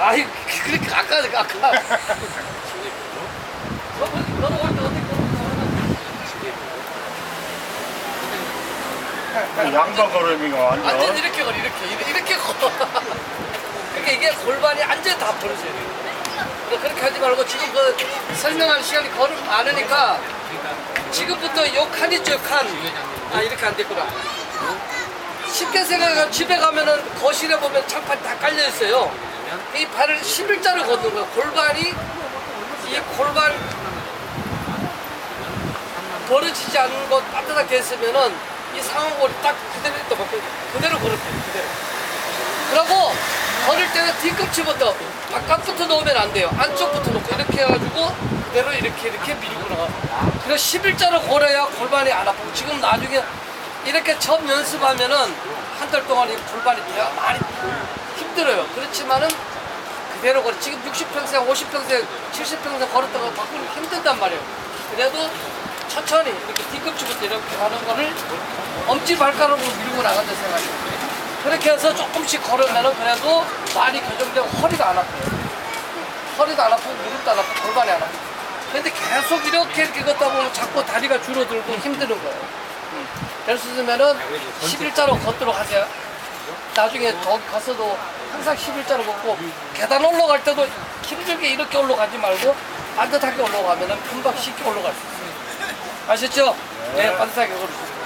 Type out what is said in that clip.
아이 그렇게 아까 아까 너는 할때 어떻게 양반 걸음이가 완전. 완전. 이렇게 걸어 이렇게. 이렇게, 이렇게 걸어. 그러니까 이게 골반이 완전 다 벌어져야 돼요. 그래서 그렇게 하지 말고 지금 그 설명할 시간이 걸음 많으니까 지금부터 요칸 있죠 칸아 이렇게 안 됐구나 쉽게 생각하면 집에 가면은 거실에 보면 장판 다 깔려 있어요. 이 발을 11자로 걷는 거예요 골반이 이 골반 벌어지지 않은 것 따뜻하게 했으면은 이 상어골이 딱 그대로 있다 먹고 그대로 걸을게요 그대로. 그리고 걸을 때는 뒤꿈치부터 바깥부터 넣으면 안 돼요. 안쪽부터 놓고 이렇게 해가지고 그대로 이렇게 이렇게 밀고 나가. 그래서 11자로 걸어야 골반이 안 아프고 지금 나중에 이렇게 처음 연습하면은 한 달 동안 이 골반이 많이 힘들어요. 그렇지만은 그대로 걸어. 지금 60평생 50평생 70평생 걸었다가 바꾸기 힘들단 말이에요. 그래도 천천히 이렇게 뒤꿈치부터 이렇게 하는 거를 엄지 발가락으로 밀고 나간다 생각해요. 그렇게 해서 조금씩 걸으면은 그래도 많이 교정되고 허리가 안 아파요. 허리도 안 아프고 무릎도 안 아프고 골반이 안 아프고 근데 계속 이렇게 이렇게 걷다 보면 자꾸 다리가 줄어들고 힘드는 거예요 그랬으면은 11자로 걷도록 하세요. 나중에 거기 가서도 항상 11자로 걷고 계단 올라갈 때도 힘들게 이렇게 올라가지 말고 반듯하게 올라가면은 금방 쉽게 올라갈 수 있어요 아셨죠? 네, 반듯하게 걸으세요